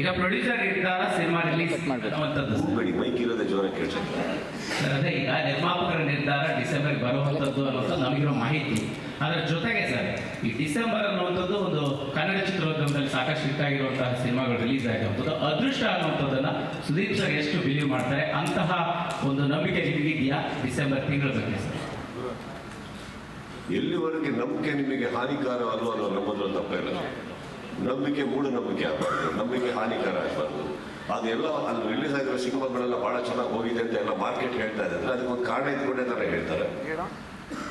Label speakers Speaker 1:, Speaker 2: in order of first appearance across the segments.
Speaker 1: ಈಗ ಪ್ರೊಡ್ಯೂಸರ್ ನಿರ್ಧಾರ cinema release ಅನ್ನುವಂಥದ್ದು.
Speaker 2: ಬೈಕ್ ಮೈಕ್ ಇರೋದೇ ಜೋರ
Speaker 1: ಸರ್ ಅದೇ ಈಗ ನಿರ್ಮಾಪಕರ ನಿರ್ಧಾರ ಡಿಸೆಂಬರ್ ಬರುವಂಥದ್ದು ಅನ್ನೋದು ನಮಗಿರೋ ಮಾಹಿತಿ. ಅದರ ಜೊತೆಗೆ ಸರ್ ಈ ಡಿಸೆಂಬರ್ ಅನ್ನುವಂಥದ್ದು ಒಂದು ಕನ್ನಡ ಚಿತ್ರೋದ್ಯಮದಲ್ಲಿ ಸಾಕಷ್ಟು ಹಿಟ್ ಆಗಿರುವಂತಹ ಸಿನಿಮಾಗಳು ರಿಲೀಸ್ ಆಗಿರುವಂಥದ್ದು. ಅದೃಷ್ಟ ಅನ್ನುವಂಥದ್ದನ್ನ ಸುದೀಪ್ ಸರ್ ಎಷ್ಟು ಬಿಲೀವ್ ಮಾಡ್ತಾರೆ ಅಂತಹ ಒಂದು ನಂಬಿಕೆ ನಿಮಗಿದೆಯಾ ಡಿಸೆಂಬರ್ ತಿಂಗಳ ಬಗ್ಗೆ ಸರ್?
Speaker 2: ಎಲ್ಲಿವರೆಗೆ ನಂಬಿಕೆ ನಿಮಗೆ ಹಾನಿಕಾರ ಅಲ್ವಾ ಅನ್ನೋ ನಂಬಿಕೆ ಮೂಢನಂಬಿಕೆ ಆಗ್ಬಾರ್ದು ನಂಬಿಕೆ ಹಾನಿಕರ ಆಗ್ಬಾರ್ದು. ಅದೆಲ್ಲ ಅಲ್ಲಿ ರಿಲೀಸ್ ಆಗಿರೋ ಸಿನಿಮಾಗಳೆಲ್ಲ ಬಹಳ ಚೆನ್ನಾಗಿ ಹೋಗಿದೆ ಅಂತ ಎಲ್ಲ ಮಾರ್ಕೆಟ್ ಹೇಳ್ತಾ ಇದ್ದಾರೆ. ಅದಕ್ಕೊಂದು ಕಾರಣ ಇದ್ಕೊಂಡೆ ಥರ ಹೇಳ್ತಾರೆ.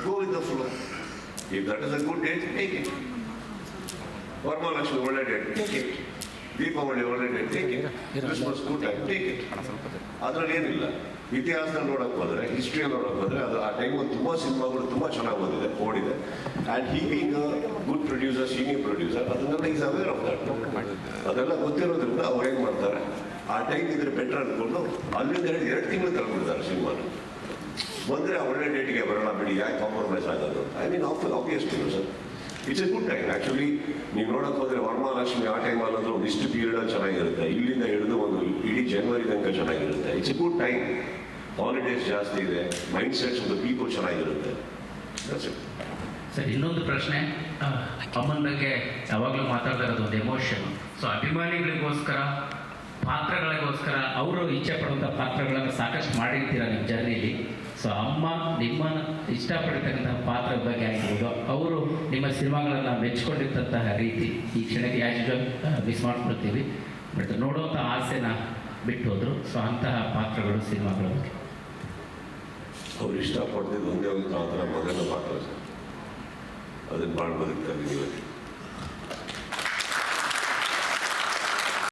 Speaker 2: ಗೋ ಫುಲ್ ಈ that is a good date take it Varamahalakshmi ಒಳ್ಳೆ ಡೇಟ್ ಟೇಕ್ ಇಟ್ ದೀಪಾವಳಿ ಒಳ್ಳೆ ಡೇಟ್ ಟೇಕ್ ಇಟ್ ಕ್ರಿಸ್ಮಸ್ ಕೂಟ ಟೇಕ್ ಇಟ್ ಅದ್ರಲ್ಲಿ ಏನಿಲ್ಲ ಇತಿಹಾಸದಲ್ಲಿ ನೋಡಕ್ ಹೋದ್ರೆ ಹಿಸ್ಟ್ರಿಯಲ್ಲಿ ನೋಡಕ್ ಹೋದ್ರೆ ಅದು ಆ ಟೈಮಲ್ಲಿ ತುಂಬಾ ಸಿನಿಮಾಗಳು ತುಂಬಾ ಚೆನ್ನಾಗಿ ಓದಿದೆ ಓಡಿದೆ. And he being good producer senior producer ಅದನ್ನೆಲ್ಲ ಈಸ್ ಅವೇರ್ ಆಫ್ ದಟ್ ಅದೆಲ್ಲ ಗೊತ್ತಿರೋದ್ರಿಂದ ಅವ್ರು ಏನ್ ಮಾಡ್ತಾರೆ? ಆ ಟೈಮ್ ಇದ್ರೆ ಬೆಟರ್ ಅಂದ್ಕೊಂಡು ಅಲ್ಲಿಂದ ಎರಡು ಎರಡು ತಿಂಗಳು ತಗೊಂಡ್ಬಿಡ್ತಾರೆ ಸಿನಿಮಾನ. ಬಂದ್ರೆ ಒಳ್ಳೆ ಡೇಟಿಗೆ ಬರೋಣ ಬಿಡಿ ಯಾಕೆ ಕಾಂಪ್ರಮೈಸ್ ಆಗೋದು I mean of obvious sir it's a good time actually ನೀವು ನೋಡೋಕೆ ಹೋದ್ರೆ ವರಮಹಾಲಕ್ಷ್ಮಿ ಆ ಟೈಮ್ ಅನ್ನೋದು ಒಂದು ಇಷ್ಟು ಪೀರಿಯಡ್ ಚೆನ್ನಾಗಿರುತ್ತೆ. ಇಲ್ಲಿಂದ ಹಿಡಿದು ಒಂದು ಇಡೀ ಜನವರಿ ತನಕ ಚೆನ್ನಾಗಿರುತ್ತೆ. It's a good time holidays ಜಾಸ್ತಿ ಇದೆ. Mind sets of the people ಚೆನ್ನಾಗಿರುತ್ತೆ.
Speaker 1: ಸರ್, ಇನ್ನೊಂದು ಪ್ರಶ್ನೆ. ಅಮ್ಮನ ಬಗ್ಗೆ ಯಾವಾಗಲೂ ಮಾತಾಡ್ತಾ ಇರೋದು ಒಂದು ಎಮೋಷನ್ ಸೊ ಅಭಿಮಾನಿಗಳಿಗೋಸ್ಕರ ಪಾತ್ರಗಳಿಗೋಸ್ಕರ ಅವರು ಇಚ್ಛೆ ಪಡುವಂಥ ಪಾತ್ರಗಳನ್ನು ಸಾಕಷ್ಟು ಮಾಡಿರ್ತೀರ ನಿಮ್ಮ ಜರ್ನಿಲಿ. ಸೊ ಅಮ್ಮ ನಿಮ್ಮ ಇಷ್ಟಪಡಿರ್ತಕ್ಕಂತಹ ಪಾತ್ರದ ಬಗ್ಗೆ ಆಗಿರ್ಬೋದು, ಅವರು ನಿಮ್ಮ ಸಿನಿಮಾಗಳನ್ನು ಮೆಚ್ಕೊಂಡಿರ್ತಂತಹ ರೀತಿ ಈ ಕ್ಷಣಕ್ಕೆ ಯಾಜ್ ಮಿಸ್ ಮಾಡ್ಕೊಳ್ತೀವಿ. ಬಟ್ ನೋಡುವಂಥ ಆಸೆನ ಬಿಟ್ಟು ಹೋದರು. ಸೊ ಅಂತಹ ಪಾತ್ರಗಳು ಸಿನಿಮಾಗಳ ಬಗ್ಗೆ.
Speaker 2: ಅವ್ರು ಇಷ್ಟಪಡ್ತಿದ್ದು ಒಂದೇ ಒಂದು ಪಾತ್ರ ಮೊದಲ ಪಾತ್ರ ಅದನ್ನ ಇವತ್ತು.